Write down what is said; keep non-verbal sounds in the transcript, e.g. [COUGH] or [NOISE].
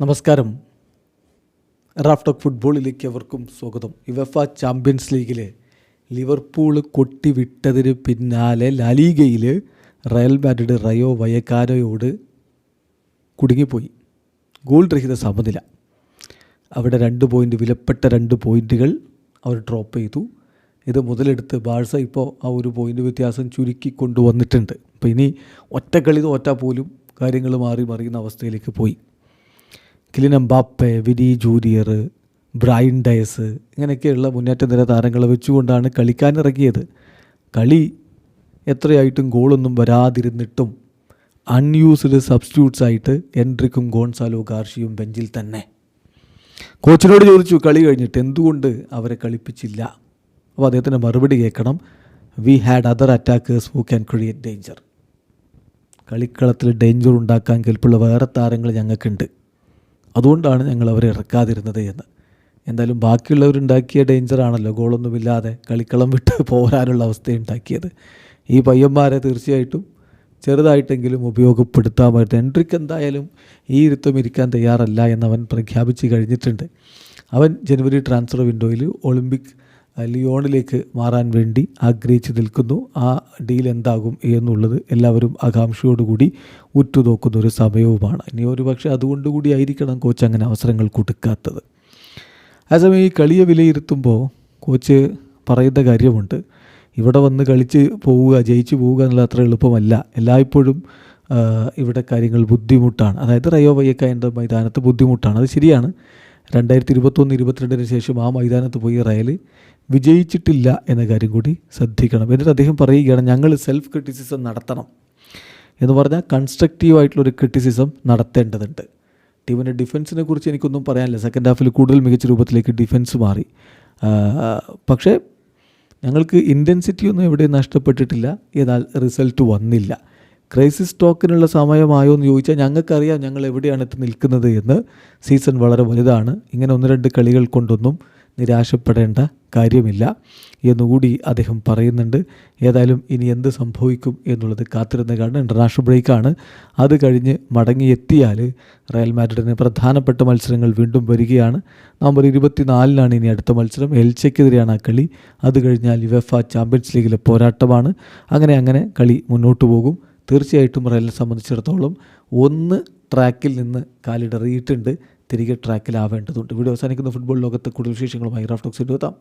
നമസ്കാരം. റാഫ്റ്റോക്ക് ഫുട്ബോളിലേക്ക് അവർക്കും സ്വാഗതം. യുവഫ ചാമ്പ്യൻസ് ലീഗിലെ ലിവർപൂൾ കൊട്ടിവിട്ടതിന് പിന്നാലെ ലാലീഗയിൽ റയൽ മാഡ്രിഡ് റയോ വയക്കാനോയോട് കുടുങ്ങിപ്പോയി. ഗോൾ രഹിത സമനില. അവിടെ രണ്ട് പോയിന്റ് വിലപ്പെട്ട രണ്ട് പോയിന്റുകൾ അവർ ഡ്രോപ്പ് ചെയ്തു. ഇത് മുതലെടുത്ത് ബാഴ്സ ഇപ്പോൾ ആ ഒരു പോയിന്റ് വ്യത്യാസം ചുരുക്കി കൊണ്ടുവന്നിട്ടുണ്ട്. അപ്പോൾ ഇനി ഒറ്റക്കളി തോറ്റാൽ പോലും കാര്യങ്ങൾ മാറി മറിയുന്ന അവസ്ഥയിലേക്ക് പോയി. Kylian Mbappe Vini Junior Brahim Diaz ഇങ്ങനെയൊക്കെയുള്ള മുന്നേറ്റ നിര താരങ്ങളെ വെച്ചുകൊണ്ടാണ് കളിക്കാനിറങ്ങിയത്. കളി എത്രയായിട്ടും ഗോളൊന്നും വരാതിരുന്നിട്ടും അൺയൂസ്ഡ് സബ്സ്റ്റിറ്റ്യൂട്ട്സ് ആയിട്ട് എൻട്രിക്കും ഗോൺസാലോ ഗാർഷിയും ബെഞ്ചിൽ തന്നെ. കോച്ചിനോട് ചോദിച്ചു കളി കഴിഞ്ഞിട്ട് എന്തുകൊണ്ട് അവരെ കളിപ്പിച്ചില്ല? അപ്പോൾ അദ്ദേഹത്തിന്റെ മറുപടി കേൾക്കണം we had other attackers who can create danger കളിക്കളത്തിൽ ഡേഞ്ചർ ഉണ്ടാക്കാൻ കെൽപ്പുള്ള വേറെ താരങ്ങൾ ഞങ്ങൾക്കുണ്ട്. അതുകൊണ്ടാണ് ഞങ്ങൾ അവരെ ഇറക്കാതിരുന്നത് എന്ന്. എന്തായാലും ബാക്കിയുള്ളവരുണ്ടാക്കിയ ഡേഞ്ചറാണല്ലോ ഗോളൊന്നുമില്ലാതെ കളിക്കളം വിട്ട് [LAUGHS] പോരാനുള്ള അവസ്ഥയുണ്ടാക്കിയത് ഈ പയ്യന്മാരെ തീർച്ചയായിട്ടും ചെറുതായിട്ടെങ്കിലും ഉപയോഗപ്പെടുത്താൻ പറ്റും എൻട്രിക്ക് എന്തായാലും ഈ ഇരുത്തം ഇരിക്കാൻ തയ്യാറല്ല എന്നവൻ പ്രഖ്യാപിച്ച് കഴിഞ്ഞിട്ടുണ്ട്. അവൻ ജനുവരി ട്രാൻസ്ഫർ വിൻഡോയിൽ ഒളിമ്പിക് ലിയോണിലേക്ക് മാറാൻ വേണ്ടി ആഗ്രഹിച്ച് നിൽക്കുന്നു. ആ ഡീൽ എന്താകും എന്നുള്ളത് എല്ലാവരും ആകാംക്ഷയോടുകൂടി ഉറ്റുനോക്കുന്ന ഒരു സമയവുമാണ്. ഇനി ഒരു പക്ഷേ അതുകൊണ്ടുകൂടി ആയിരിക്കണം കോച്ച് അങ്ങനെ അവസരങ്ങൾ കൊടുക്കാത്തത്. അതേസമയം ഈ കളിയെ വിലയിരുത്തുമ്പോൾ കോച്ച് പറയുന്ന കാര്യമുണ്ട്. ഇവിടെ വന്ന് കളിച്ച് പോവുക ജയിച്ചു പോവുക എന്നുള്ള അത്ര എളുപ്പമല്ല. എല്ലായ്പ്പോഴും ഇവിടെ കാര്യങ്ങൾ ബുദ്ധിമുട്ടാണ്. അതായത് റയോ വയ്യക്കായന്റെ മൈതാനത്ത് ബുദ്ധിമുട്ടാണ്. അത് ശരിയാണ്. രണ്ടായിരത്തി ഇരുപത്തൊന്ന് ഇരുപത്തിരണ്ടിന് ശേഷം ആ മൈതാനത്ത് പോയി റയൽ വിജയിച്ചിട്ടില്ല എന്ന കാര്യം കൂടി ശ്രദ്ധിക്കണം. എന്നിട്ട് അദ്ദേഹം പറയുകയാണ് ഞങ്ങൾ സെൽഫ് ക്രിറ്റിസിസം നടത്തണം. എന്ന് പറഞ്ഞാൽ കൺസ്ട്രക്റ്റീവ് ആയിട്ടുള്ളൊരു ക്രിറ്റിസിസം നടത്തേണ്ടതുണ്ട്. ടീമിന്റെ ഡിഫൻസിനെ കുറിച്ച് എനിക്കൊന്നും പറയാനില്ല. സെക്കൻഡ് ഹാഫിൽ കൂടുതൽ മികച്ച രൂപത്തിലേക്ക് ഡിഫൻസ് മാറി. പക്ഷേ ഞങ്ങൾക്ക് ഇന്റൻസിറ്റി ഒന്നും എവിടെയും നഷ്ടപ്പെട്ടിട്ടില്ല. എന്നാൽ റിസൾട്ട് വന്നില്ല. ക്രൈസിസ് ടോക്കിനുള്ള സമയമായോ എന്ന് ചോദിച്ചാൽ ഞങ്ങൾക്കറിയാം ഞങ്ങൾ എവിടെയാണ് എത്തി നിൽക്കുന്നത് എന്ന്. സീസൺ വളരെ വലുതാണ്. ഇങ്ങനെ ഒന്ന് രണ്ട് കളികൾ കൊണ്ടൊന്നും നിരാശപ്പെടേണ്ട കാര്യമില്ല എന്നുകൂടി അദ്ദേഹം പറയുന്നുണ്ട്. ഏതായാലും ഇനി എന്ത് സംഭവിക്കും എന്നുള്ളത് കാത്തിരുന്ന് കാരണം ഇന്റർനാഷണൽ ബ്രേക്കാണ് അത് കഴിഞ്ഞ് മടങ്ങിയെത്തിയാൽ റയൽ മാഡ്രിഡിന് പ്രധാനപ്പെട്ട മത്സരങ്ങൾ വീണ്ടും വരികയാണ്. നവംബർ ഇരുപത്തിനാലിനാണ് ഇനി അടുത്ത മത്സരം. എൽച്ചയ്ക്കെതിരെയാണ് ആ കളി. അത് കഴിഞ്ഞാൽ യുവഫ ചാമ്പ്യൻസ് ലീഗിലെ പോരാട്ടമാണ്. അങ്ങനെ അങ്ങനെ കളി മുന്നോട്ട് പോകും. തീർച്ചയായിട്ടും റയലിനെ സംബന്ധിച്ചിടത്തോളം ഒന്ന് ട്രാക്കിൽ നിന്ന് കാലിടറിയിട്ടുണ്ട്. തിരികെ ട്രാക്കിലാവേണ്ടതുണ്ട്. വീഡിയോ അവസാനിക്കുന്ന. ഫുട്ബോൾ ലോകത്തെ കൂടുതൽ വിശേഷങ്ങളുമായി റാഫ്റ്റോക്സിന്റെ എത്താം